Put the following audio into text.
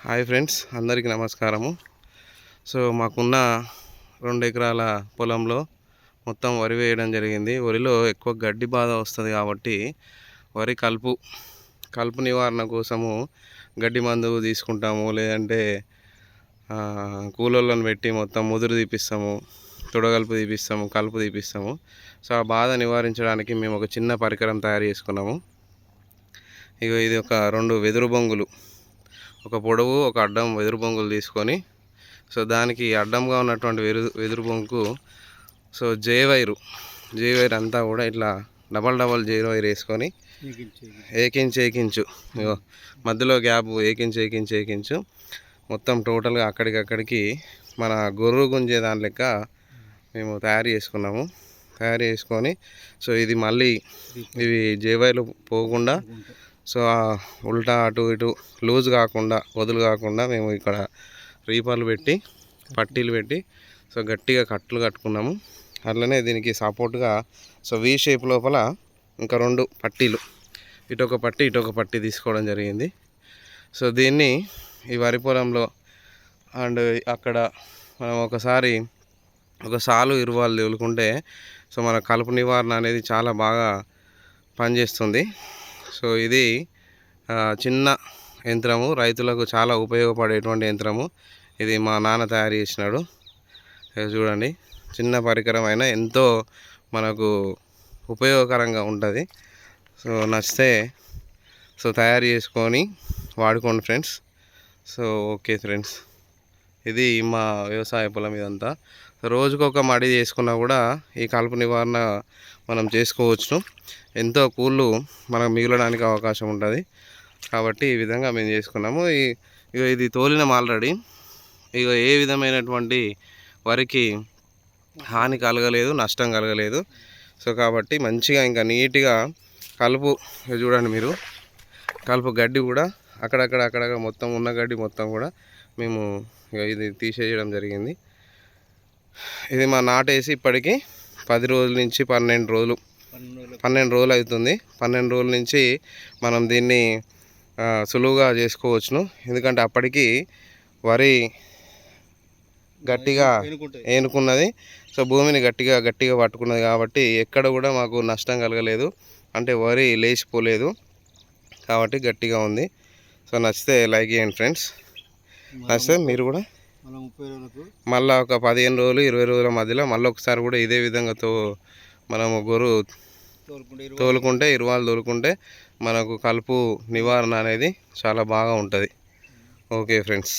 Hi friends అందరికీ నమస్కారము. So మాకున్న రెండు ఎకరాల పొలంలో మొత్తం వరి వేయడం జరిగింది. వరిలో ఎక్కువ గడ్డి బాధ వస్తుంది కాబట్టి వరి కలుపు కలుపు నివారణ కోసము గడ్డి మందు తీసుకుంటాము. లేదంటే ఆ, కూలోళ్ళని పెట్టి మొత్తం ముదురు తీపిస్తాము తుడగలుపు తీపిస్తాము కలుపు తీపిస్తాము. సో ఆ బాధ నివారించడానికి మేము ఒక చిన్న పరికరం తయారు చేసుకున్నాము. ఇగో ఇది ఒక రెండు వెదురు బొంగులు. ఒక పొడవు ఒక అడ్డం వెదురు బొంగులు తీసుకొని సో దానికి అడ్డంగా ఉన్నటువంటి వెరు వెదురు బొంగుకు so J wire J wire అంతా కూడా ఇట్లా డబల్ డబల్ జే వైర్ వేసుకొని ఏకించు ఏకించు. మధ్యలో గ్యాప్ ఏకించు ఏకించు ఏకించు. మొత్తం టోటల్గా అక్కడికక్కడికి మన గొర్రు గుంజే దాని లెక్క మేము తయారు చేసుకున్నాము. తయారు చేసుకొని సో ఇది మళ్ళీ ఇవి జేవైలు పోకుండా. సో ఆ ఉల్టా అటు ఇటు లూజ్ కాకుండా వదులు కాకుండా మేము ఇక్కడ రీపర్లు పెట్టి పట్టీలు పెట్టి సో గట్టిగా కట్లు కట్టుకున్నాము. అట్లనే దీనికి సపోర్ట్గా సో వి షేప్ లోపల ఇంకా రెండు పట్టీలు. ఇటు ఒక పట్టి ఇటొక పట్టి తీసుకోవడం జరిగింది. సో దీన్ని ఈ వరి పొలంలో అండ్ అక్కడ మనం ఒకసారి ఒక సాలు ఇరువాలు తోలుకుంటే సో మన కలుపు నివారణ అనేది చాలా బాగా పనిచేస్తుంది. సో ఇది చిన్న యంత్రము. రైతులకు చాలా ఉపయోగపడేటువంటి యంత్రము. ఇది మా నాన్న తయారు చేసినాడు. చూడండి చిన్న పరికరం అయినా ఎంతో మనకు ఉపయోగకరంగా ఉంటుంది. సో నచ్చితే సో తయారు చేసుకొని వాడుకోండి ఫ్రెండ్స్. So okay friends. ఇది మా వ్యవసాయ పొలం ఇదంతా. రోజుకొక మడి చేసుకున్నా కూడా ఈ కలుపు నివారణ మనం చేసుకోవచ్చు. ఎంతో కూళ్ళు మనకు మిగలడానికి అవకాశం ఉంటుంది. కాబట్టి ఈ విధంగా మేము చేసుకున్నాము. ఇక ఇది తోలినాం ఆల్రెడీ ఇక ఏ విధమైనటువంటి వరికి హాని కలగలేదు నష్టం కలగలేదు. సో కాబట్టి మంచిగా ఇంకా నీట్గా కలుపు చూడండి మీరు. కలుపు గడ్డి కూడా అక్కడక్కడ అక్కడక్కడ మొత్తం ఉన్న గడ్డి మొత్తం కూడా మేము ఇది తీసేయడం జరిగింది. ఇది మా నాటేసి ఇప్పటికి పది రోజుల నుంచి పన్నెండు రోజులు పన్నెండు రోజులు అవుతుంది. పన్నెండు రోజుల నుంచి మనం దీన్ని సులువుగా చేసుకోవచ్చును. ఎందుకంటే అప్పటికి వరి గట్టిగా ఏనుకున్నది. సో భూమిని గట్టిగా గట్టిగా పట్టుకున్నది కాబట్టి ఎక్కడ కూడా మాకు నష్టం కలగలేదు. అంటే వరి లేచిపోలేదు. కాబట్టి గట్టిగా ఉంది. సో నచ్చితే లైక్ చేయండి ఫ్రెండ్స్. నచ్చితే మీరు కూడా? మనం మళ్ళీ ఒక పదిహేను రోజులు ఇరవై రోజుల మధ్యలో మళ్ళీ ఒకసారి కూడా ఇదే విధంగా తో మనము గొర్రు తోలుకుంటే ఇరువాలు తోలుకుంటే మనకు కలుపు నివారణ అనేది చాలా బాగా ఉంటుంది. Okay friends.